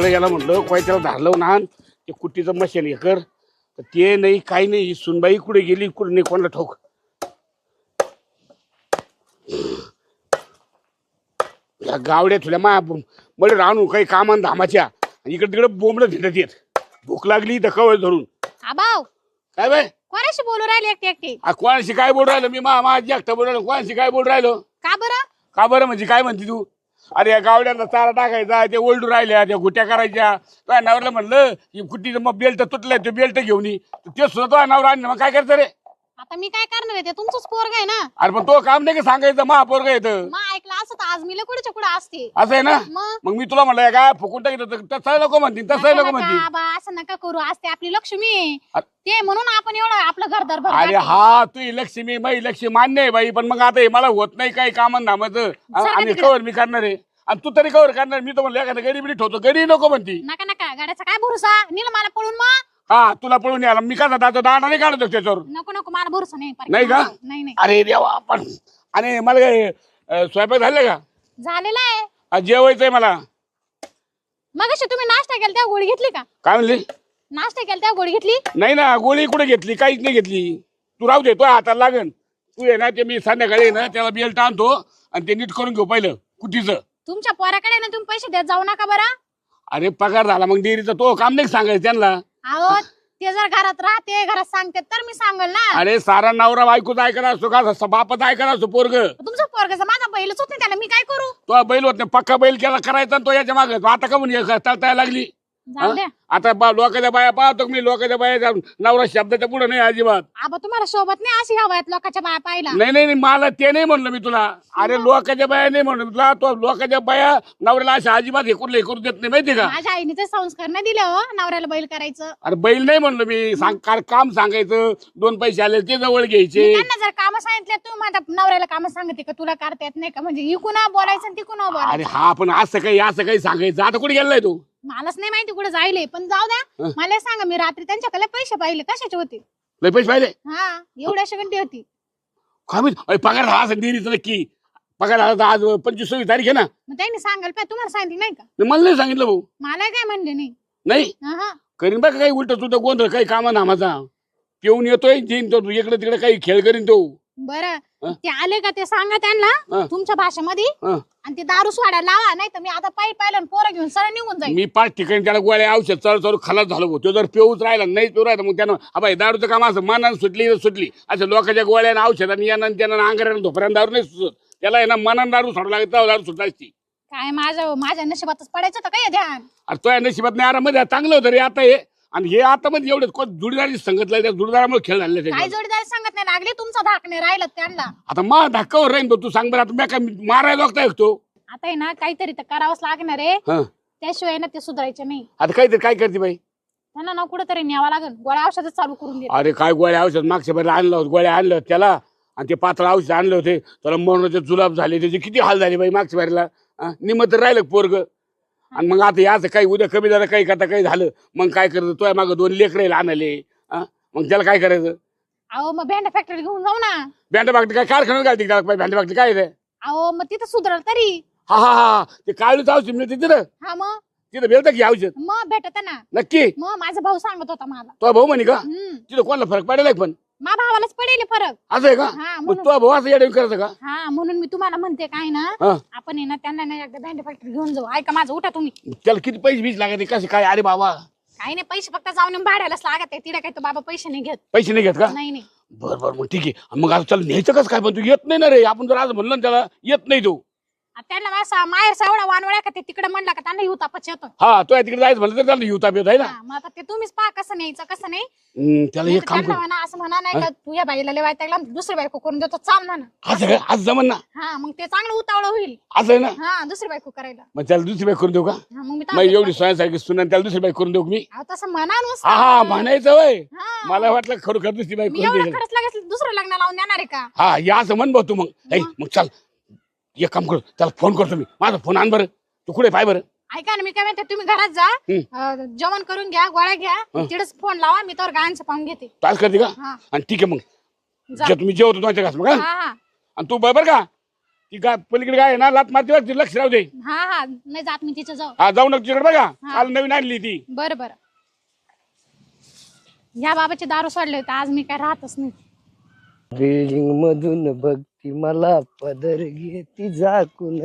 तिकडे गेला म्हटलं कोयत्याला धारलं ना ते कुट्टीचं मशीन हे कर. तर ते नाही काही नाही. सुनबाई कुठे गेली कुठे नाही कोणाला ठोक या गावड्या तुला मा मध्ये राहून काही कामान धामाच्या. आणि इकडे तिकडे बोंबड धिंडत येत. भूक लागली तर कवळ धरून. आबाव काय बाय कोणाशी बोलू राहिले एकटे एकटे? आ, कोणाशी काय बोल राहिलो? मी मा माझी एकटा बोल राहिलो. कोणाशी काय बोल राहिलो? का बरं? का बरं म्हणजे काय म्हणते तू? अरे या गावड्यांना चारा टाकायचा ते ओलडू राहिल्या त्या गुट्या करायच्या. तुझ्या नवऱ्याला म्हणलं ही कुट्टीचं मग बेल्ट तुटलंय ते बेल्ट घेऊन ये. ते सुद्धा तुझ्या नवरा आणलं. मग काय करतं रे? आता मी काय करणार आहे? ते तुमचंच पोरग आहे ना? अरे पण तो काम नाही का सांगायचं? महापोरग येतं मग ऐकलं असं तर आज मी कुठे असते. असं आहे ना? मग? मग मी तुला म्हणलं काय फुकून टाकित तसं नको म्हणतील तसं नका नको नका, म्हणतील आबा असं नका करू. आज ते आपली लक्ष्मी आहे. ते म्हणून आपण एवढं आपलं घरदार भर अरे हा तू ही लक्ष्मी बाई लक्ष्मी मान्य आहे बाई पण मग आता हे मला होत नाही काही कामं धामाचं आणि. कवर मी करणार आहे. आणि तू तरी कवर करणार मी तर म्हणलं एखादं गडी बिडी ठेवतो. गडी नको म्हणती. नका नका. गाड्याचा काय भरोसा? नील मला पळून मग. हा तुला पळून यायला. मी कसा दादा दाणा नाही काढतो त्याच्यावर. नको नको. मला भरोसा नाही. का? नाही नाही अरे देवा पण आणि मला काय अं, स्वयंपाक झाले का? झालेला आहे. जेवायचंय मला. मग तुम्ही नाश्ता केला तेव्हा गोळी घेतली का? काय म्हणली? नाश्ता केला तेव्हा गोळी घेतली? नाही ना गोळी कुठे घेतली? काहीच नाही घेतली. तू राहू दे तो हाताला लागन. तू आहे ना ते मी संध्याकाळी आहे ना त्याला बेल्ट आणतो आणि ते नीट करून घेऊ पहिलं कुटीचं तुमच्या पोराकडे ना तुम्ही पैसे देत जाऊ नका बरं. अरे पगार झाला मग डेअरीचा तो काम नाही सांगायचं त्यांना? अहो ते जर घरात राहते घरात सांगते तर मी सांगल ना. अरे सारा नवरा बायकोच ऐकला असतो का? स- बापाचा ऐकला असतो पोरग. तुमचं पोरगाचा माझा बैलच होत नाही त्याला मी काय करू? तो बैल होत नाही पक्का बैल केला करायचा आणि तो याच्या मागे. आता का म्हणून तळताय लागली. आता बा- लोकांच्या बाया पाहतो का मी? लोकांच्या बाया जाऊन नवरा शब्दाच्या पुढे नाही अजिबात. आबा तुम्हाला सोबत नाही अशी हवा आहेत लोकांच्या बाया पाहिला नाही नाही नाही, मला ते नाही म्हणलं मी तुला. अरे लोकांच्या बाया नाही म्हणलं मी तुला. तो लोकांच्या बाया नवऱ्याला अशा अजिबात हे करून हे करू देत नाही माहिती का? माझ्या आईने ते संस्कार नाही दिले हो नवऱ्याला बैल करायचं. अरे बैल नाही म्हणलं मी. सांग का- काम सांगायचं. दोन पैसे आले ते जवळ घ्यायचे. त्यांना जर काम सांगितले तू माझ्या नवऱ्याला काम सांगते का? तुला करता येत नाही का? म्हणजे इकून बोलायचं आणि तिकून अरे बोलायचं हा पण असं काही असं काही सांगायचं. आता कुठे गेलाय तू? मलाच नाही माहिती कुठे जायले पण जाऊ द्या. हं. मला सांगा मी रात्री त्यांच्याकडे पैसे पाहिले कशाचे होते? लय पैसे पाहिले? हा एवढ्या गंटी होती. काय माहीत अरे पगार झाला असं डेअरीचं नक्की. पगार तर आज पंचवीस सव्वीस तारीख आहे ना. मग त्यांनी सांगाल पाय तुम्हाला सांगितलं नाही का? नाही, मला नाही सांगितलं भाऊ. मला काय म्हणले नाही? नाही. हा करीन बघा काही उलट तुझं गोंधळ काही कामा नामाचा पिऊन येतोय देईन तो इकडे तिकडे काही खेळ करीन तो. बरं. हं? ते आले का ते सांगा त्यांना? हं. तुमच्या भाषेमध्ये? हं. आणि ते दारू सोडायला लावा नाही तर मी आता पायी पाहिलं पोरं घेऊन सरळ निघून जाईल मी पाच ठिकाणी त्याला गोळ्या औषध चढ चढ खलास झालो. तो जर पिऊच राहिला नाही पिऊ राहिला मग त्यानं अबाई दारूचं काम असं मनानं सुटली तर सुटली. असं लोकांच्या गोळ्या आणि औषधाने यानं त्यानं अंगाऱ्यानं धोपऱ्यानं दारू नाही सुचत. त्याला आहे ना मनानं दारू सोडावं लागत तेव्हा दारू सुटला असती. काय माझ्या माझ्या नशिबातच पडायचं तर काय ध्यान? अरे तो या नशिबात नाही आरामध्ये चांगलं होतं रे आता हे. आणि हे आता मध्ये एवढे कोण जुडीदारी संगतला त्या जुडीदारामुळे खेळ झाले काय. जोडीदार सांगत नाही? लागले तुमचा धाकणे राहिलं त्यांना. आता मा धक्कावर भाऊ, तू सांग बरं आता मी काय मारायला लागता ऐकतो आता आहे ना काहीतरी तर करावंच लागणार आहे. हा. त्याशिवाय ना ते सुधारायचे नाही. आता काहीतरी काय करते बाई? त्यांना ना कुठेतरी न्यावं लागेल. गोळ्या औषधच चालू करून दे अरे काय गोळ्या औषध? मागच्या बरं आणलं होतं गोळ्या आणलं होतं त्याला. आणि ते पातळ औषध आणले होते. त्याला मरणाचे जुलाब झाले त्याचे किती हाल झाले बाई मागच्या बारीला निमत राहिलं पोरग? आणि मग आता याचं काही उद्या कमी झालं काही करता काही झालं मग काय करतं? तो मागं दोन लेकरं आणले? मग त्याला काय करायचं? अहो मग भेंडा फॅक्टरी घेऊन जाऊ ना. बँड बागटी काय कारखान्यात घालते का? बँड बागटी काय ते? अहो मग तिथं सुधारल तरी. हा हा हा ते काळूच औषध मिळते तिथं. हा मग? तिथं भेटतं की औषध? मग भेटत ना. नक्की. मग माझा भाऊ सांगत होता मला. तो भाऊ म्हणे का? हम्म. तिथं कोणाला फरक पडेल पण. मा भावालाच पडेल फरक. असं आहे का? हा मग म्हणून. तो भाऊ असं येडे करायचं का? हा म्हणून मी तुम्हाला म्हणते काय ना हा. आपण आहे ना त्यांना ना एकदा भेंडा फॅक्टरी घेऊन जाऊ. ऐका माझं उठा तुम्ही. त्याला किती पैसे बीस लागते कसे काय? अरे बाबा. काही नाही पैसे फक्त जाऊन येऊन भाड्यालाच लागत आहे. तिथे काही तो बाबा पैसे नाही घेत. पैसे नाही घेत का? नाही नाही. बर बर मग ठीक आहे. मग आता त्याला न्यायचं कसं काय? पण तू येत नाही ना रे. आपण जर आज म्हणलं ना त्याला येत नाही तो. त्यांना माझा माहेरचा एवढा वानवळ्या का ते तिकडे म्हणला का त्यांना येऊ तापच येतो हा तो तिकडे जायचं म्हणलं तर त्याला युता येत आहे ना? हा, मग आता ते तुम्हीच पहा कसं न्यायचं कसं नाही. हम्म, त्याला एक काम त्यांना कर. म्हणा असं म्हणा नाही का तू या बाईला लय वाईट लागला दुसरी बायको करून देतो चाल म्हणा. असं काय आज जमन ना. हा मग ते चांगलं उतावळं होईल. असं आहे ना? हा दुसरी बायको करायला. मग त्याला दुसरी बाई करून देऊ का? हा, मग मी मग एवढी स्वयंसारखी सुना त्याला दुसरी बाई करून देऊ का मी? अहो, तसं म्हणा. हा हा म्हणायचं वय हा. मला वाटलं खरोखर दुसरी बाई मी करून एवढं देईल. खरंच लगेच दुसरं लग्न लावून देणार आहे का? हा या असं म्हण भाऊ तू मग? ऐ मग चल. एक काम करतो त्याला फोन करतो मी. माझा फोन आण बरं. तू कुठे पाय बरं. ऐका ना मी काय म्हणते तुम्ही घरात जा. अं, जेवण करून घ्या गोळ्या घ्या. तिकडेच फोन लावा मी तर गायांचं पाहून घेते. तास करते का? हा. आणि ठीक आहे मग. जा. जे तुम्ही जेवतो तुमच्या घास मग हा? हा हा. आणि तू बरोबर का? ती गा पलीकडे काय आहे ना लात मारती बघ, ती लक्ष राहू दे. हा हा. नाही जात मी तिच्या जाऊ. हा जाऊ नका तिकडे बघा काल नवीन आणली ती. बरं बरं. या बाबाचे दारू सोडले होते आज मी काय राहतच नाही. बिल्डिंग मधून ती मला पदर घेती झाकून.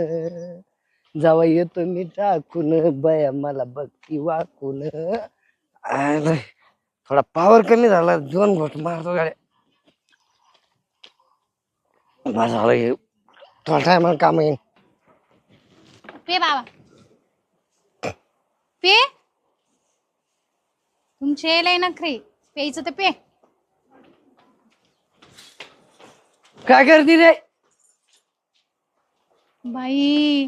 जावा येतो मी टाकून. बया मला बघती वाकून. अरे, थोडा पावर कमी झाला. दोन घोट मारतो गाड्या. बस झालं हे थोडा टायमाला काम येईन. पे बाबा. पे. तुमचे लय नखरे. प्यायचं तर पे. काय करते रे? बाई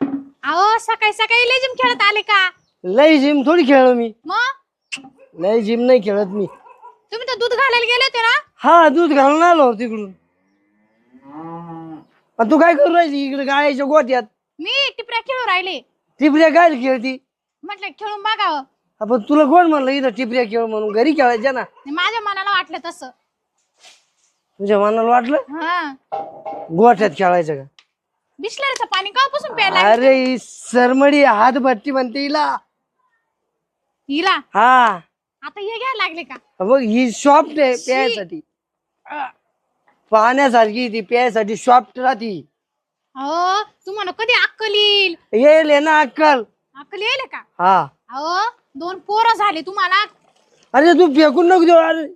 अहो सकाळी सकाळी लेजिम खेळत आले का? लय जिम थोडी खेळलो मी. मग? लय जिम नाही खेळत मी. तुम्ही तर दूध घालायला गेले होते ना? हा दूध घालून आलो तिकडून. आणि तू काय करू राहिली इकडे गाळ्याच्या गोट्यात? मी टिपऱ्या खेळू राहिले. टिपऱ्या काय खेळती? म्हटलं खेळून बघावं. आपण तुला कोण म्हणलं इथं टिपऱ्या खेळ म्हणून? घरी खेळायच्या ना. माझ्या मनाला वाटलं तसं. तुझ्या मनाला वाटलं? हा. गोठ्यात खेळायचं का? बिस्लरीचं पाणी कापासून प्यायला लागले? अरे ही सरमडी हात भट्टी म्हणते हिला. हिला? हा. आता हे घ्यायला लागले का? बघ ही सॉफ्ट आहे प्यायसाठी. पाहण्यासारखी ती प्यायसाठी सॉफ्ट राहती. अहो तुम्हाला कधी अक्कल येईल? येईल आहे ना अक्कल. अक्कल येईल का? हा. अहो दोन पोरं झाले तुम्हाला. अरे तू फेकून नको देऊ अरे.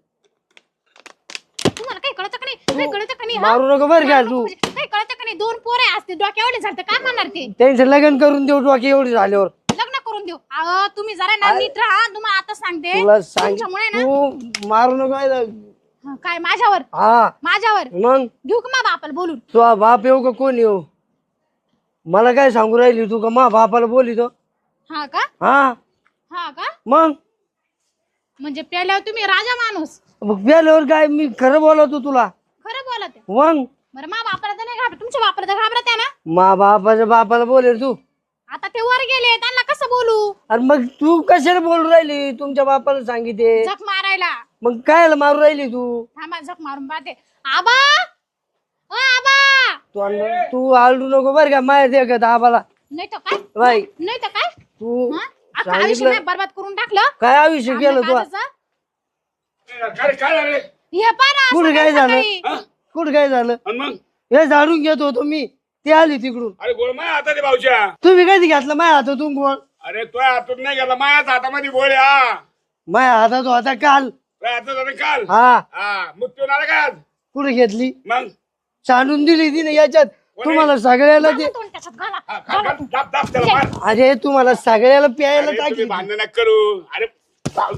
काही कळत का नाही? काही कळत का नाही? हा? मारू नको बरं का तू. म्हणजे काही कळत का नाही? दोन पोरं असते डोक्यावले झालं काय म्हणणार ते? त्यांचं लग्न करून देऊ डोके एवढी झाल्यावर. लग्न करून देऊ. अहो तुम्ही जरा ना नीट राहा तुम्हाला आता सांगते. तुला सांग तुमच्यामुळे ना तू मारू नको आहे. हा, काय माझ्यावर? हा. माझ्यावर? मग? घेऊ का मा बापाला बोलून? तो बाप येऊ का कोण येऊ? मला काय सांगू राहिली तू का? मा बापाला बोली तो हा का? हा. हा का? मग? म्हणजे प्याल्यावर तुम्ही राजा माणूस. मग प्याल्यावर काय मी खरं बोलवतो तुला? खरं बोलत. आहे. मग? बरं मा बापाला तर नाही घाबरत. तुमच्या बापाला तर घाबरत आहे ना? मा बापाच्या बापाला बोलेल तू. आता ते वर गेले त्यांना कसं बोलू? अरे मग तू कशाला बोलू राहिली? तुमच्या बापाला सांगितले. झक मारायला. मग काय मारू राहिली तू? थांबा झक मारून पाहते. आबा! ओ आबा! तू आण- तू आलडू नको बर का माया देखत आबाला. नाही तर काय? बाई. नाही तर काय? तू हा? आयुष्य नाही बरबाद करून टाकलं. काय आयुष्य केलं तू? काजचं? काय काय झालं? रे? हे पाहा कुठं काय झालं? हा? कुठं काय झालं? आणि मग? हे झाडून घेत होतो मी. ती आली तिकडून. अरे गोळ माया हातात आहे भाऊच्या. तुम्ही कधी घातलं माझ्या हातातून गोळ? अरे तुझ्या हातून नाही गेला मायाच हातामध्ये गोळे हा. माझ्या हातात होता काल. तुझ्या हातात होता काल? हा. हा मुत्यून आला काय आज? कुठे घेतली? मग? सांडून दिली तिने याच्यात. तुम्हाला सगळ्याला ते तोंड त्याच्यात घाला. हा, खा, खा, दाब, दाब त्याला मार. अरे तुम्हाला सगळ्याला प्यायला अरे, तुम्ही टाकली भांडण नका करू. अरे भाऊ-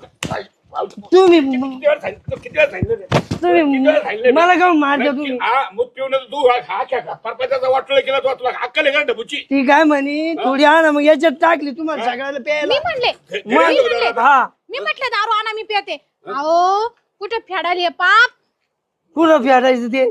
तुम्ही किती वेळा सांगितलं किती वेळा सांगितलं रे? किती वेळा तुम्ही सांगितलं रे? मला का मारता तुम्ही हा मूत पिऊन तू हा- हा क्या परपंचाचा केला तू तुला अक्कल आहे का ढबूची ती काय म्हणे? थोडी आणा मग याच्यात टाकली तुम्हाला सगळ्याला प्यायला. मी म्हणले मग- आता. हा. मी म्हटलं दारू आणा मी पिते अहो कुठे फेडाली पाप? कुठं फेडायचं ते?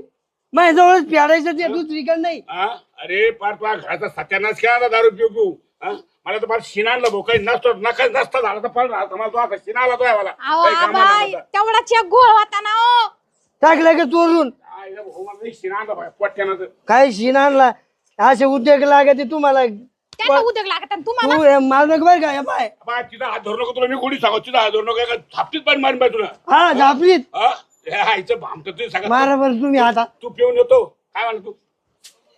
माझ्या जवळच फेडायचं ते दुसरीकडे नाही. हा? अरे पार घराचा सत्यानाश केला ना दारू पिऊ पिऊ. हा? मला तर फार शिनाला भाऊ. काही नसतो नका नसता झाला तर पण राहतो मला तो आता शिना आला तो आहे मला अहो काही कामाला आबा नव्हता. तेवढाच एक गोळ होता ना ओ टाकलं का चोरून? हा, भाऊ मला शिना पोट्यानं तर. काय शीन आणला? असे उद्योग लागते तुम्हाला. त्यांना उद्योग लागत आणि तुम्हाला? तू हे मारू नका बरं का हे पाय बा तिथं हात धरू नको तुला मी गोडी सांगू तिथं हात धरू नको एका थापटीत पण मारून पाहिजे तुला. हा झापलीत हा? हे आईचं भामट तुम्ही सांगा. मारा बरं तुम्ही आता. तू पिऊन येतो. काय म्हणतो तू?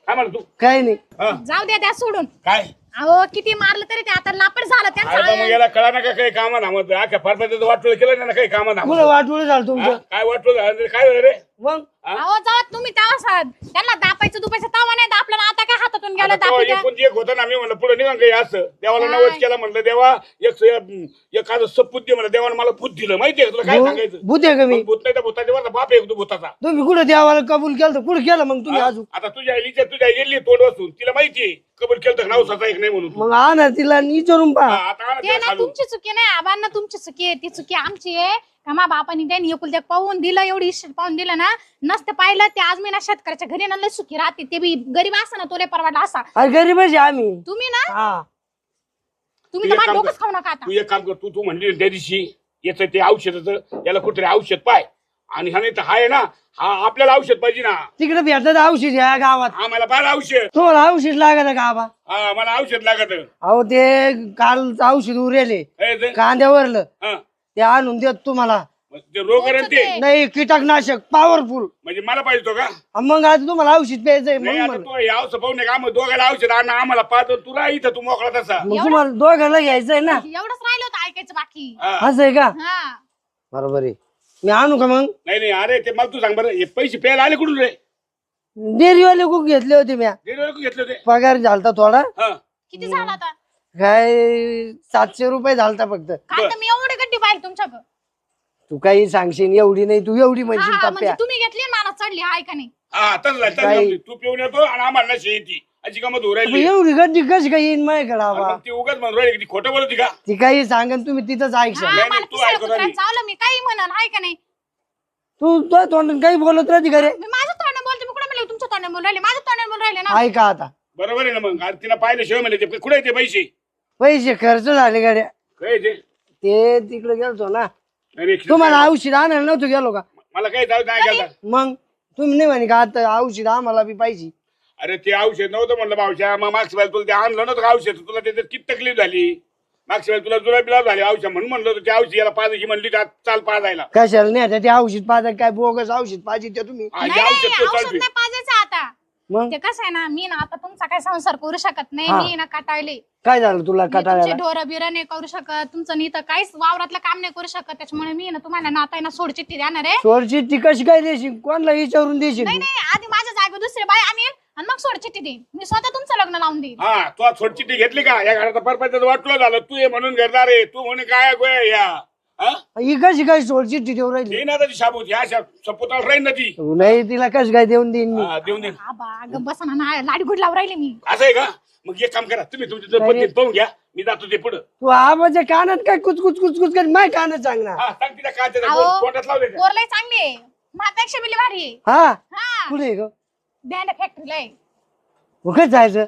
काय म्हणतो तू? काही नाही. हा? जाऊ द्या त्या सोडून. काय? अहो किती मारलं तरी ते आता लापड झालं अरे पण मग त्यांचं याला कळा ना का काही कामा नामत अख्या परपंचाचं वाटोळ केलं ना काही कामा नामत कुठं वाटवलं झालं तुमचं? काय वाटलं झालं? रे? काय झालं रे? मग? अहो जाऊ तुम्ही तेव्हा सा- त्यांना दापायचं दुपायचं तवा नाही दापलं ना आता काय हातातून गेलं आता तेव्हा एकूण एक होतं ना मी म्हणलं पुढे निघा काही असं? देवाला काय? नवस केला म्हणलं देवा एक एखादं सपूत दे म्हणलं देवानं मला भूत दिलं माहितीये का तुला काय सांगायचं? भूत आहे का मी? मग भूत नाही तर भूताच्या बाप आहे तू भूताचा. तुम्ही कुठं देवाला कबूल केलं तर कुठं केलं मग तुम्ही अजून? आता तुझ्या आईच्या तुझ्या गेली तोंड वाचून. तिला माहितीये कबूल केलं तर नवसाचा एक नाही म्हणून. मग आणा तिला आणि विचारून हा, पहा आता आणा ते तिला ना खालून. तुमची चुकी नाही आबांना तुमची चुकी आहे ती चुकी आमची आहे. का मा बापानी त्यांनी एकुलत्या पाहून दिलं एवढी इष्ट पाहून दिलं ना नसतं पाहिलं ते आज मी ना शेतकऱ्याच्या घरी ना लय सुखी राहते ते बी गरीब असा ना तो लय परवाडला असा. अरे आहे आम्ही. तुम्ही ना? हा. तुम्ही तू तर एक माझं काम डोकंच खाऊ नका आता. तू एक काम कर तू तू म्हणली त्या दिवशी याचं ते औषधाचं याला कुठेतरी औषध पाय. आणि हा नाही तर हा आहे ना हा आपल्याला औषध पाहिजे ना. तिकडे भेटत औषध या गावात. हा मला औषध. तुम्हाला औषध लागत का आबा? हा मला औषध लागत. अहो ते काल औषध उरेले कांद्यावरलं. हा. ते आणून देत तुम्हाला. रोग ते. नाही कीटकनाशक पॉवरफुल म्हणजे मला पाहिजे तो का? मग आता तुम्हाला औषध प्यायचंय नाही मग आता म्हणलं. तो हे औषध पाहून का औषध आण आम्हाला पाहत तुला इथं तू मोकळा तसा. मग तुम्हाला दोघांना घ्यायचंय ना. एवढंच राहिलं होतं ऐकायचं बाकी. हा. असं आहे का? हा. बरोबर आहे. मी आणू का मग? नाही नाही अरे ते मला तू सांग बरं हे पैसे प्यायला आले कुठून रे? डेअरीवाले खूप घेतले होते म्या? रेल्वे घेतले होते? पगार झालता थोडा. हा. किती झाला आता? काय सातशे रुपये झालता फक्त. काय तर मी एवढी गड्डी पाहिजे तुमच्याकडं. तू काही सांगशील एवढी नाही तू एवढी म्हणशील हा, म्हणजे तुम्ही घेतली आणि मला चढली हाय का नाही? हा काही-. तू पिऊन येतो आणि आम्हाला नशी येते अशी गमत होऊ मग राहिली एवढी गड्डी कशी काय येईन माझ्याकडे आबा? ती उगाच म्हणून राहिली की ती खोटं बोलती का? ती काही सांगन तुम्ही तिथंच ऐकशाल हा नाही, मला तू पिसाळ आली. चावलं मी काही म्हणन हाय का नाही? तू तो तोंडाने काही बोलत राहते का रे? मी माझं तोंड बोलते मी कुठे म्हणले तुमच्या तोंड बोलून राहिले माझं तोंड बोलून राहिले ना? ऐका आता. बरोबर आहे ना मग तिला पाहिलं शिवाय म्हणले ते कुठे ते पैसे? पैसे खर्च झाले गाड्या. काय ते ते तिकडे गेलतो ना. नाही, तुम्हाला औषध आणायला नव्हतं गेलो का? मला काही जाऊ नाही गेला. मग तुम्ही नाही म्हणे का आता औषध आम्हाला बी पाहिजे. अरे ते औषध नव्हतं म्हणलं भावशा मग मागच्या वेळेला तुला ते आणलं नव्हतं का औषध? तुला त्याच्यात किती तकलीफ झाली? मागच्या वेळेला तुला जुलाब बिलाब झाली औषध म्हणून म्हणलं होतं ते औषध याला पाजायची म्हणली का चाल पाजायला. कशाला नाही आता ते औषध पाहिजे काय बोगस औषध पाहिजे ते तुम्ही? हा, नाही नाही, औषध तो औषध चालते नाही पाजायचं आता. मग? ते कसं आहे ना मी ना आता तुमचा काय संसार करू शकत नाही हा. मी ना कटाळले. काय झालं तुला कटाळ्याला? ढोर बिर नाही करू शकत तुमचं नी तर काहीच वावरातलं काम नाही करू शकत त्याच्यामुळे मी ना तुम्हाला नातायना सोड चिठ्ठी देणार आहे. सोडची ती कशी काय देशील? कोणाला विचारून देशील नाही? नाही आधी माझ्या जागेवर दुसरी बाई आणील आणि मग सोड चिठ्ठी देईन मी स्वतः तुमचं लग्न लावून देईन. हा तू आज चिठ्ठी घेतली का? या घराचा परपंच वाटलं झालं. तू ये म्हणून घरदार आहे. तू म्हणे काय गोया या? हा? ही कशी काय सोडची ती देऊ राहिली? दे ना शाबूत या राहील ना ती. नाही तिला कशी काय देऊन देईन मी? हा, देऊन दे आबा अगं बसा ना लाडी गुड लावून राहिले मी. असं आहे का? मग एक काम करा तुम्ही तुमच्या पद्धतीत पाहून घ्या मी जातो ते पुढं. तू आबाच्या कानात काय कुच कुच कुच कुच कर माय कानात सांगणार हा सांग तिला काय अहो. पोटात लावले चांगली आहे. बिली भारी आहे. हा? हा. कुठे आहे ग? बँड फॅक्टरीला आहे उगाच जायचं.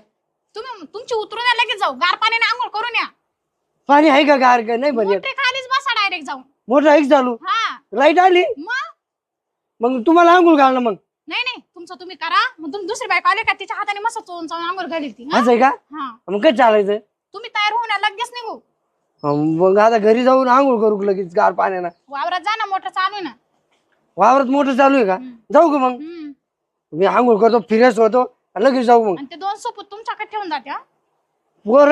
तुम्ही तुमची उतरून या लगेच जाऊ. गार पाण्याने आंघोळ करून या. पाणी आहे का गार का? नाही बरं मोठे खालीच बसा डायरेक्ट जाऊन. मोठं ऐक चालू? हा. लाइट आली? मग? मग तुम्हाला आंघोळ घालणं मग. तुमचं तुम्ही करा. मग तुम्ही दुसरी बायको आले का? तिच्या हाताने मस्त चोळून चोळून आंघोळ घाली ती हा? असं आहे का? हा. मग काय चालायचं? तुम्ही तयार होऊन या, लगेच निघू. मग आता घरी जाऊन आंघोळ करू लगेच गार पाण्यानं. वावरात जा ना मोटर चालू आहे ना. वावरात मोठं चालू आहे का? जाऊ का मग? हम्म. मी आंघोळ करतो फिरस होतो आणि लगेच जाऊ मग. आणि ते दोन सोपूत तुमच्याकडे ठेवून जाते हा? वर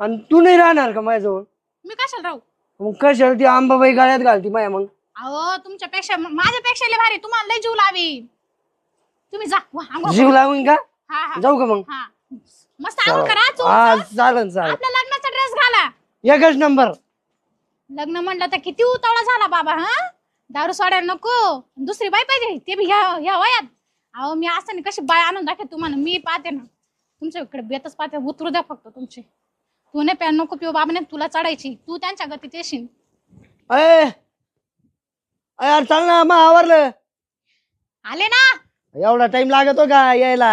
आणि तू नाही राहणार का माझ्याजवळ? मी कशाला राहू? मग कशाला ती आंबाबाई गाळ्यात घालती माया मग? अहो तुमच्यापेक्षा माझ्यापेक्षा लय भारी. तुम्हाला लय जीव लावीन तुम्ही जा. वा, आंघोळ जीव करा. लावून का? हा हा. जाऊ का मग? हा. मस्त आंघोळ करा हा. चालन लग्नाचा ड्रेस घाला. एकच नंबर. लग्न म्हणलं तर किती उतावळा झाला बाबा हा? दारू सोडायला नको. दुसरी बाई पाहिजे ते बी ह्या ह्या वयात. अहो मी असताना कशी बाय आणून दाखव तुम्हाला. मी पाहते ना. तुमच्या इकडे बेतच पाहते उतरू द्या फक्त तुमचे. तू नाही प्या नको पिऊ बाबाने तुला चढायची. तू त्यांच्या गतीत येशील. अय, यार चाल ना मग आवरलं. आले ना? एवढा टाइम लागतो का यायला?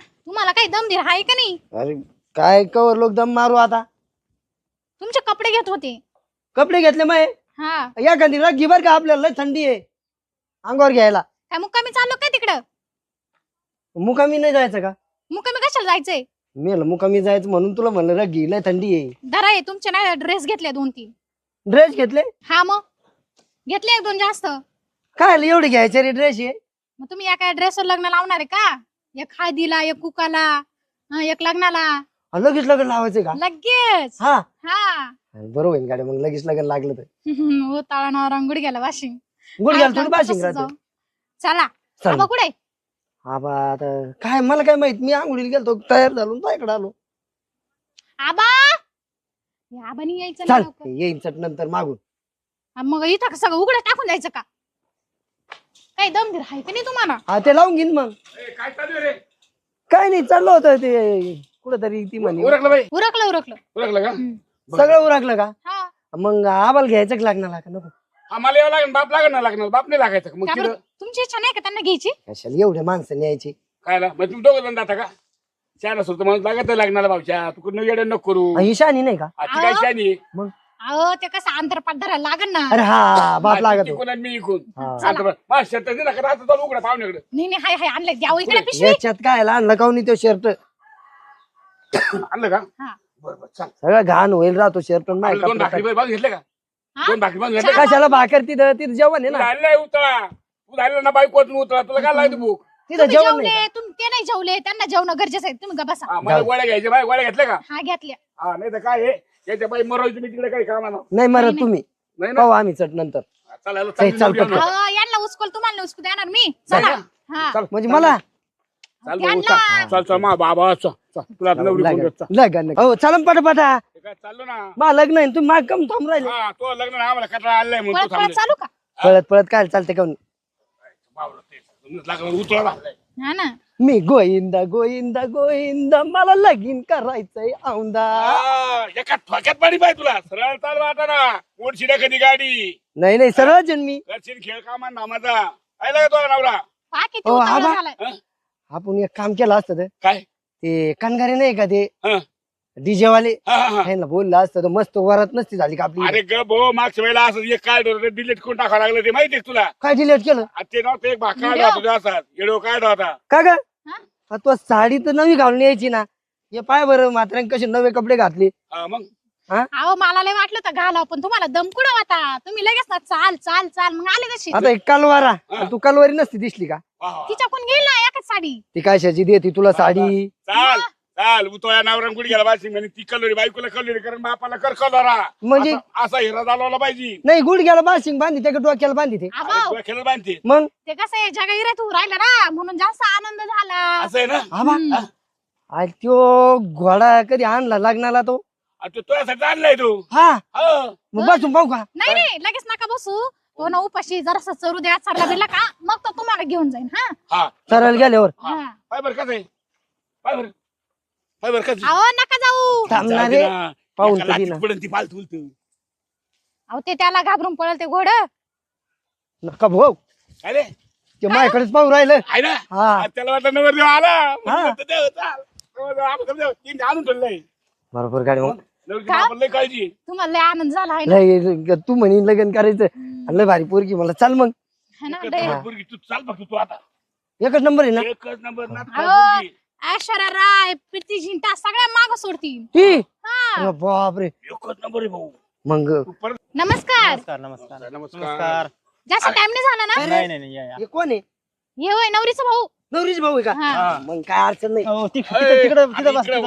तुम्हाला काही दम दिला आहे का नाही? अरे काय कवर लोक दम मारू आता? तुमचे कपडे घेत होते. कपडे घेतले मग हा. या कधी रग बर का आपल्याला? लय थंडी आहे. अंगावर घ्यायला. काय मुक्कामी चाललो काय तिकडं? मुकामी नाही जायचं का? मुक्कामी कशाला जायचंय? मेल मुकामी जायचं म्हणून तुला म्हणलं रग घे लय थंडी आहे. धरा आहे तुमचे नाही ड्रेस घेतले दोन तीन ड्रेस घेतले? हा मग. घेतले एक दोन जास्त. काय एवढे घ्यायचे रे ड्रेस आहे मग तुम्ही एका ड्रेसवर लग्न लावणार आहे का? एक हळदीला एक कुकाला हं, एक लग्नाला. हा, लगेच लग्न लावायचं का? लगेच? हा. हा. बरोबर आहे गाडी. मग लगेच लग्न लागलं तर. हो ताळाना रंगुड गेला वाशिंग गुड थोडी जाऊ बाशिंग राहते. चला. आबा कुठे? हा बा आता काय मला काय माहीत? मी आंघोळीला गेलतो तयार झालो तुझ्याकडे आलो. आबा! हे आबानी यायचं चाल नाही लवकर. येईन चट नंतर मागून. हा, मग इथं का सगळं उघडं टाकून जायचं का? काही दम दिर आहे का नाही तुम्हाला? हा ते लावून घेईन मग. ए, काय चालू आहे रे? काय नाही चाललं होतं ते कुठंतरी ती म्हणे. उरकलं बाई. उरकलं उरकलं. उरकलं का. सगळं उरकलं का? हा. मग आबाला घ्यायचं का लागणार का? नको. आम्हाला यावं लागेल बाप लागेल ना लागणार बाप नाही लागायचं का? मग का बरं? तिथं तुमची इच्छा नाही का त्यांना घ्यायची? कशाला एवढे माणसं न्यायची? काय ना मग तुम्ही दोघं जण जाता का? असतो तर मला लागत लागणार भाऊच्या. तू कुठं येडं नको करू. ही शानी नाही का? हा, ती काय. शानी? मग? अहो ते कसं अंतरपाठ धरायला लागन ना? अरे हा बाप लागत हो. मी इकून. हा. माझ्या शेतात दे ना का? रात्र चालू उघडा पाहुण्याकडे. नाही नाही हाय हाय आणलंय. द्यावं इकडे पिशवी. याच्यात काय आणलं काऊन तो शर्ट. आणलं का? हा. बरं बरं चाल. सगळं घाण होईल राहतो शर्ट आपलं दोन भाकरी बाजू घेतले का? हा? दोन भाकरी बाजू घेतले का? कशाला भाकर? तिथं तिथं जेवण आहे तू ना उतळा. तू राहिला ना बाईक उतळा. तुला काय लागते भूक? तिथं तुम्ही जेवण नाही जेवले तुम्ही ते नाही जेवले. त्यांना जेवण गरजेचं आहे. तुम्ही गा बसा. हा, मला गोळ्या घ्यायच्या बाई गोळ्या घेतल्या का? हा घेतल्या. हा नाही तर काय आहे याच्या बाई तुम्ही तिकडे काही कामा नाही मरत तुम्ही. नाही ना? पाहू आम्ही चट नंतर. चालायला चल, चल, चालू. अहो, यांना उचकल तुम्हाला उचकू देणार मी. चला हा. चल म्हणजे मला? चाल भाऊ, चल चल चल मा बाबा चल चल. तुला आता नवरी कोण देत, चल. लग्न हो चलन पटापटा. हे काय चाललो ना? मा लग्न आहे तुम्ही माग कम थांब राहिले. हा तो लग्न ना आम्हाला कटळा म्हणून पळत तू पळत थांबले. चालू का? पळत पळत काय चालते काऊन बावळं ते. लागलाय. हा ना. मी गोविंदा गोविंदा गोविंदा मला लगीन करायचंय औंदा. एका ठोक्यात पाणी पाहिजे तुला. सरळ चालवा आता ना. कोण शिड्या कधी गाडी. नाही नाही सरळ जण मी करशील खेळ कामा नामाचा. आयला का तुझा नवरा? पहा किती उतावळा आबा. झालाय. हा? आपण एक काम केलं असतं तर. काय? ते कणगारे नाही का ते? हा. डीजे वाले हा, हा, हा. बोललं असतं तर मस्त वरात नसती झाली का आपली? अरे ग भो मागच्या वेळेला असं एक कार्ड डिलीट करून टाकावं लागलं ते. माहितीये का तुला? काय डिलेट केलं? ते नव्हतं एक भाग? होता तुझ्या हातात येडो कार्ड होता. का ग? तो साडी तर नवी घालून यायची ना. हे पाय बरं मात्र कसे नवे कपडे घातले. हा, मग? अहो मला लय वाटलं तर घालाव पण तुम्हाला दम कुठं होता? तुम्ही लगेच ना चाल चाल चाल मग आले तशी. आता एक कलवारा. तू कलवारी नसती दिसली का? वा. तिच्याकडून गेली ना एकच साडी. ती कशाची देते तुला साडी? चाल. नावरान कुठे गेला बाशी म्हणे ती कलोरी बायकोला कलोरी कारण बापाला कर कलोरा. म्हणजे? असा- असा हिरा झाला पाहिजे. नाही गुडघ्याला बाशिंग बांधी त्या डोक्याला बांधी ते. आबाव बांधते. मग? ते कसं आहे जगा इरे तू राहिला ना म्हणून जास्त आनंद झाला. असं आहे ना? आबा. आज त्यो घोडा कधी आणला लग्नाला तो? आ, तो तुझ्यासाठी आणलाय तू. हा? हो. मग बसून पाहू का? नाही नाही लगेच नका बसू. तो ना उपाशी जरासा चरू द्या चढला बिरला का मग तो तुम्हाला घेऊन जाईन हा? हा. सरळ गेल्यावर? हा. हा. पाय बर कसं आहे? पाय बर. पाय बर कसं अहो नका जाऊ. थांबणार रे ना. पाहून तर दिना. पडेल ती पालतू उलटू. अहो ते त्याला घाबरून पळल ते घोड. नका भाऊ. काय रे? ते माझ्याकडेच पाहू राहिलं. आहे ना? हा. त्याला वाटलं नवरदेव आला. हा. म्हणलं, देव, चाल. नवरदेव, आमचं देव. तीन आणून ठेवलंय बरोबर गाडी मग. नवरदेव आपण लय काळजी. तुम्हाला लय आनंद झाला आहे ना? लय तू म्हणी लग्न करायचं. लय भारी पोरगी मला चाल मग. है ना एकच लय. नंबर पोरगी. तू चाल फक्त तू आता. एकच नंबर आहे ना? एकच नंबर ना अहो. ऐश्वर्या राय प्रीती झिंटा सगळ्या माग सोडतील. ती हा. अरे बापरे. एकच नंबर आहे भाऊ. मग तू परत नमस्कार. नमस्कार नमस्कार. नमस्कार. नमस्कार जास्त टाइम नाही झाला ना? नाही नाही नाही या या. हे कोण आहे? हे होय नवरीचा भाऊ. नवरीच भाऊ आहे का? हा. हा. मग काय अडचण नाही. हो, ति- तिकडे तिकडे तिकडे बस तिकडे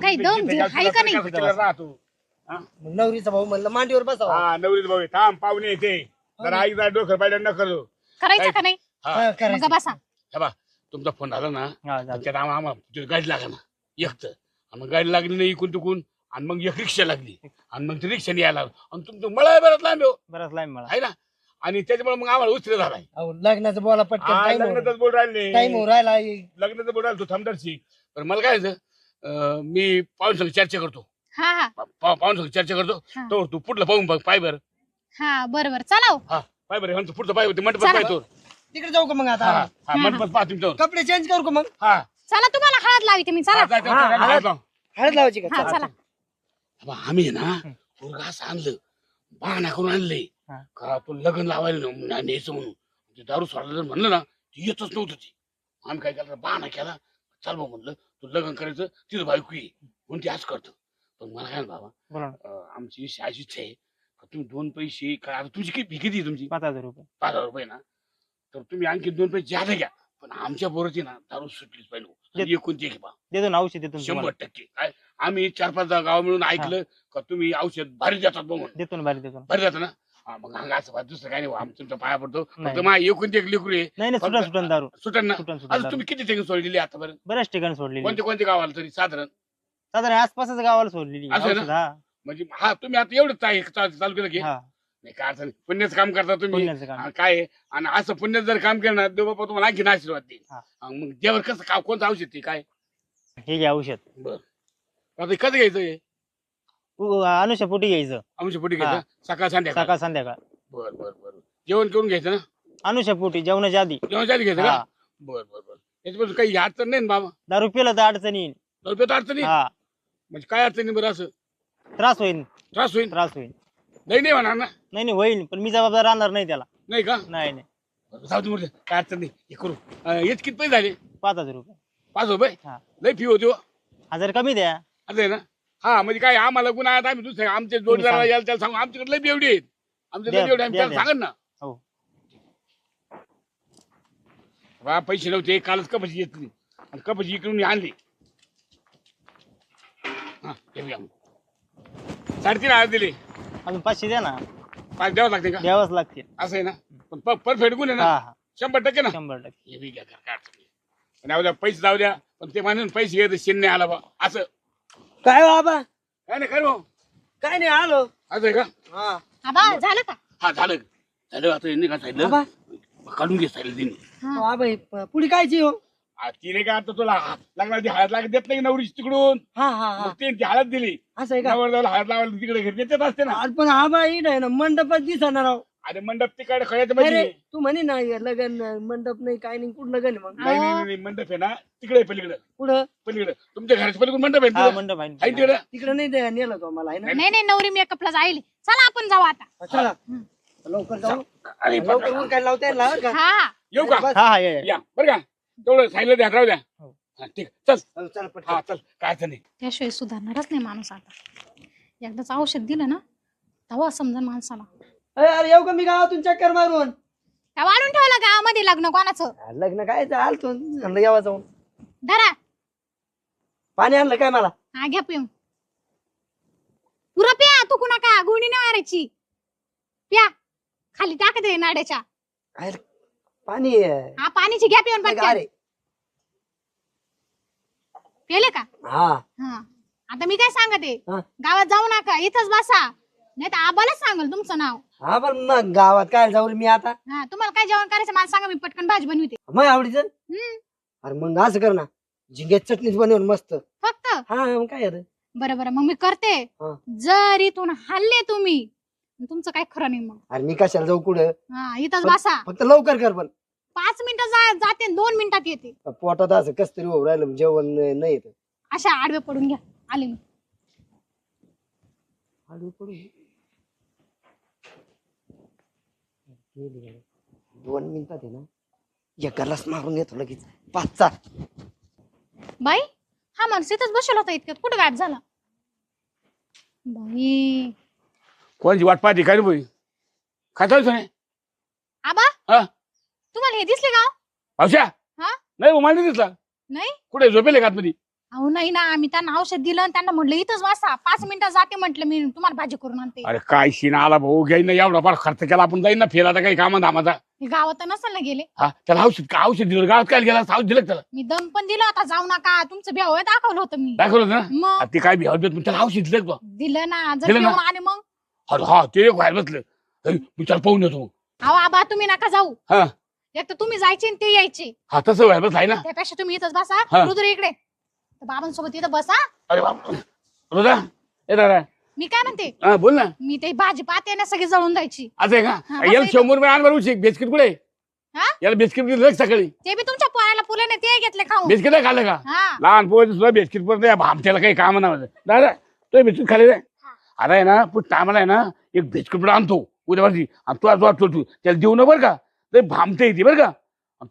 काही दम इथे धीर जास्त आहे का नाही? राहतो. हा? मग नवरीचा भाऊ म्हणलं मांडीवर बसावा. हा नवरीच भाऊ आहे. थांब पाहुणे येते. जरा आई डोकं पाहिजे न करू. करायचं का नाही? हा. मग. बसा. हे बा तुमचा फोन आला ना हा, तर चालेल. त्यात आम्हा आम्हाला तुझी गाडी लागला ना एकच आणि मग गाडी लागली नाही इकून तिकून आणि मग एक रिक्षा लागली. आणि मग ती रिक्षाने यायला लागलं. आणि तुमचं मला बरंच लांब आहे हो. बराच लाईन मला आहे ना? आणि त्याच्यामुळे मग आम्हाला उशिरा झालाय. अहो, लग्नाचं बोला पटकन हा, लग्नाचाच बोल राहिले. टाइम हो राहिला. लग्नाचं बोल राहिलं तू थांबदरशी पण मला काय अं, मी पाहून संग चर्चा करतो. हा हा. पाहून संग चर्चा करतो. हा. तो तू पुढलं पाहून बघ पाय बरं हा बर बर चला हो. पाय बरं पुढचं पाय होते मंडपात. पाय तो तिकडे जाऊ का मग हा आता हा मंडपात पाहा तुमच्यावर कपडे चेंज करू का मग? हा. चला तुम्हाला हळद लावी मी चला. हा, हा, हळद. लावायची का? हा चला. बा, आम्ही आहे ना पोरगा असं आणलं बहाणा करून आणले हा. का तो लग्न लावायला न- न- न्यायचं म्हणून. ते दारू सोडायला जर म्हणलं ना ती येतच नव्हतं ती. आम्ही काय केलं बहाणा केला. चाल भाऊ म्हणलं तू लग्न करायचं तिथं बायको ये. म्हणून ती आज करतो. पण मला काय ना बाबा बोला ना. अं, आमची अशी इच्छा आहे का तुम्ही दोन पैसे काय आता तुमची किती फी किती आहे तुमची? पाच हजार रुपये. पाच हजार रुपये ना. तर तुम्ही आणखी दोन पैसे जादा घ्या. पण आमच्या पोराची ना दारू सुटलीच पाहिजे आणि एकूण ते घ्या देतो ना औषध देतो शंभर. टक्के. काय? आम्ही चार पाच गाव मिळून ऐकलं का तुम्ही औषध भारी देतात बघून देतो ना बारी देतो ना. भारी जातं ना? हा, मग असं दुसरं काय नाही आम्ही तुमच्या पाया पडतो. फक्त. मा एकूण ते एक लेकरू आहे. नाही सुटन सुटन दारू. सुटन ना. तुम्ही किती ठिकाणी सोडलेली आतापर्यंत? बऱ्याच ठिकाणी सोडलेली कोणते कोणते गावाला तरी साधारण? साधारण आसपासच गावाला सोडलेली हा. म्हणजे हा तुम्ही आता एवढं हा. नाही काय अडचण नाही. पुण्याचं काम करता तुम्ही. पुण्याचं काम. हा, काय आहे? आणि असं पुण्यात जर काम केलं ना देव बाप्पा तुम्हाला आणखी आशीर्वाद देईल. हा. हा, मग देवर कसं का कोणतं औषध ते काय? हे घ्या औषध. बर. आता हे कसं घ्यायचं हे? उ- अनुषा पोटी घ्यायचं. अंश पोटी हा. घ्यायचं? सकाळ संध्याकाळ. सकाळ संध्याकाळ. बर बर बर. जेवण करून घ्यायचं ना? अनुषा पोटी जेवणाच्या आधी. जेवणाच्या आधी घ्यायचं हा. बर बर बर. याच्यापासून काही अडचण नाही ना बाबा? दारू पिलं तर अडचण येईल रुपयात अडचण नाही हा. म्हणजे काय अडचण नाही बरं असं? त्रास होईल त्रास होईल त्रास होईल नाही नाही म्हणा ना. नाही नाही होईल पण मी जबाबदार राहणार नाही त्याला. नाही का? नाही नाही. जाऊ दे काय अडचण नाही हे करू. अं, हेच किती पैसे झाले? पाच हजार रुपये. पाच रुपये? हा. लय फी होती हो. हजार कमी द्या. असं आहे ना? हा म्हणजे काय आम्हाला गुन्हा आहेत आम्ही दुसरे आमचे जोडीदाराला सांगा. यायला त्याला सांगू. आमच्याकडे लय बेवडी आहेत. आमचे लय द्या, बेवडी आम्ही द्या, त्याला द्या. सांगन ना. हो. बा पैसे नव्हते कालच कपाशी घेतली आणि कपाशी इकडून आणली. हा हे. साडेतीन हजार दिले. अजून पाचशे द्या ना. पाच द्यावं लागते का? द्यावंच लागते. असं आहे ना? पण परफेक्ट गुण आहे हा ना? हा शंभर टक्के ना? शंभर टक्के. हे बी घ्या काय अडचण नाही. पण जाऊ द्या पैसे जाऊ द्या. पण ते म्हणून पैसे घेत शिन्ने आला बा. असं. काय हो बाबा काय नाही खरं भाऊ. काय नाही आलो. असं आहे का? हा. आबा झालं का? हा झालं. झालं आता यांनी सांगितलं काढून घे सांगितलं तिने. हा. बाबा हे पुढे कायची हो? आ, तिने का आता तुला लागणार ती हळद लागत देत नाही नवरीची तिकडून? हा हा हा. मग ते ती हळद दिली. असं आहे का? नवरदेवाला हळद लावायला तिकडे घरी देतात असते ना. आज पण आबा इड आहे ना मंडपात दिसणार राव अरे मंडप तिकडे खळ्याच्या अरे मध्ये तू म्हणे ना हे लगन मंडप नाही काय नाही कुठं लगन आहे मग? नाही नाही, नाही मंडप आहे ना तिकडे पलीकडे. कुठं? पलीकडे. तुमच्या घराच्या पलीकडे मंडप आहे हा ना तिकडे? मंडप आहे आहे तिकडे? तिकडे नाही द्या नेलं तो मला आहे ना? नाही नाही नवरी मेकअपला जाईल चला आपण जाऊ आता. चला. लवकर जाऊ. अरे लवकर काय लावता का? हा. हा येऊ का? हा हा या या. या बरं का? तेवढं सायला द्या राहू द्या. हो. हा, ठीक चल. हो, चला. हा चल काय अडचण नाही. त्याशिवाय सुधारणारच नाही माणूस आता. एकदाच औषध दिलं ना तेव्हा समजा माणसाला. अरे अरे येऊ का मी गावातून चक्कर मारून? काय वाढून ठेवलं गावामध्ये लग्न कोणाचं? लग्न काय आलतो म्हणलं यावा जाऊन. धरा. पाणी आणलं काय मला? हा घ्या पिऊन. पुरा प्या तू कुणा का? गुणी नाही मारायची. प्या. खाली टाक दे नाड्याच्या अरे, पाणी आहे. हा पाणीची घ्या पिऊन पण अरे. पेले का? हा. हा. आता मी काय सांगते? हा. गावात जाऊ नका इथंच बसा. नाही तर आबालाच सांगल तुमचं नाव. हा पण मग गावात काय जाऊ रे मी आता? हा तुम्हाला काय जेवण करायचं मला सांगा मी पटकन भाजी बनवते. मग आवडीचं? हम्म. अरे मग असं कर ना. झिंग्याची चटणीच बनवून मस्त. फक्त? हा मग काय अरे बरं बरं मग मी करते. हा. जर इथून हल्ले तुम्ही तुमचं काय खरं नाही मग. अरे मी कशाला जाऊ कुठं? हा इथंच पण- बसा. फक्त लवकर कर पण. पाच मिनिटं जा जाते दोन मिनिटात येते. पोटात असं कस तरी होऊ राहिलं जेवण नाही येत. अशा आडवे पडून घ्या. आले मी. पडू. गेली. दोन मिनिटात आहे ना? एक गलास मारून येतो लगेच. पाचचा बाई हा माणूस इथंच बसला होता इतक्यात. कुठं गायब झाला? बाई. कोणाची वाट पाहते? काय रे बाई? काय चालू नाही आबा? हा? तुम्हाला हे दिसले का पावशा हा? नाही हो, मला नाही दिसला. नाही? कुठे झोपेले का आतमध्ये? अहो नाही ना आम्ही त्यांना औषध दिलं आणि त्यांना म्हटलं इथंच वाचा पाच मिनिटं जाते म्हटलं मी तुम्हाला भाजी करून आणते. अरे काय शिना आला भाऊ घ्यायला एवढा फार खर्च केला आपण जाईन ना फेराचा काही कामा धामाचा हे गावात नसेल ना गेले. हा त्याला औषध का औषध दिलं? गावात काय गेला? औषध दिलं का त्याला? मी दम पण दिलं आता जाऊ नका तुमचं बेव दाखवलं होतं मी. दाखवलं होतं ना? मग? आ, ते काय पण त्याला औषध दिलं का? दिलं ना जर दिलं ना? पिऊन आले मग? अरे हा ते एक व्हायला बसलं. अरे, त्याला पाहून येतो. मग. अहो आबा तुम्ही नका जाऊ. हा. एक तर तुम्ही जायचे आणि ते यायचे. हा तसं व्हायला बसलाय ना? त्यापेक्षा तुम्ही इथंच बसा. रुद्र इकडे. तर बाबांसोबत इथं बसा. अरे बाप रोजा ये दादा. मी काय म्हणते? हा बोल ना. मी ते भाजी पाहते ना सगळी जळून जायची. असं आहे हा, का असं याला आहे शंभर रुपये आण बरं बिस्किट कुठे हा? याला बिस्किट दिलं का सकाळी. ते बी तुमच्या पोराला फुले नाही ते घेतले खाऊन. बिस्किट नाही खाल्लं का? हा. लहान पोहोच सुद्धा बिस्किट पण भामट्याला काही काम नाही दादा तो बिस्किट खाले रे अरे आहे ना पण टायमाला आहे ना एक पण आणतो उद्यावरची आणि तू तू तू तू त्याला देऊ ना बरं का. ते भामटे येते बरं का.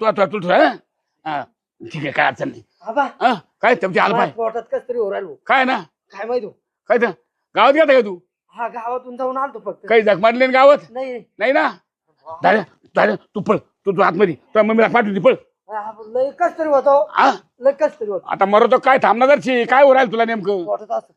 तू तू तू हा? ठीक आहे काय अडचण नाही. आबा. हा काय तुमची आलं पाय पोटात कस तरी होऊ राहिलो काय ना? काय माहिती? काय तर गावात गेला का तू? हा गावातून जाऊन आलतो फक्त. काही जख मारली ना गावात? नाही. नाही. ना? दादा दादा तू पळ. तू तू आतमध्ये तुझ्या मम्मीला पाठवली पळ. हा, लय कस तरी होतो. हा? लय कस तरी होतो. आता मरतो काय थांबणार काय उरायला तुला नेमकं? पोटात असं.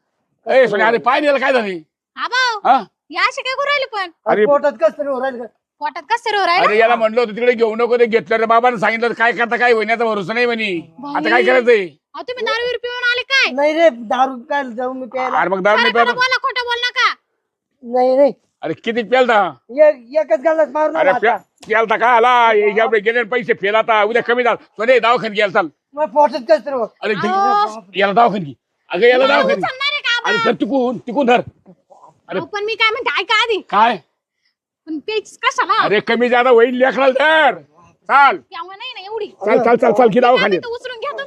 ए सोन्या अरे पाय द्यायला काय झाले? आबा हा? या असे काय करू राहिले पण? अरे पोटात कस तरी होऊ राहिलं पोटात कसं रो राहिले अरे याला म्हणलं होतं तिकडे घेऊ नको ते घेतलं रे बाबाने सांगितलं काय करता काय होण्याचा भरोसा नाही म्हणे. आता काय करायचंय? तुम्ही दारू बिरू पिऊन आले काय? नाही रे दारू काय जाऊ मी प्यायला. अरे मग दारू नाही खरं खरं प्यायला? बोला खोटं बोल नका. नाही नाही. अरे किती प्यालता एक- एकच गल्लाच मारून अरे आला प्या आता. प्यालता का आला? गेले पैसे फेलाता उद्या कमी झाला. सोने दवाखान घ्यायला चाल. मग पोटात कस तरी अरे. अहो. याला दवाखान घे. अगं याला मला दवाखान अरे आबा? सर तिकून तिकून धर. अरे अहो, पण मी काय म्हणते ऐका आधी. काय? पण पेच कशाला? अरे कमी जादा होईल लेकराला धर. चाल. तेव्हा नाही ना एवढी. चाल चाल चाल चाल की काय दवाखान्यात. म्हणते, उचलून घ्या तुम्ही.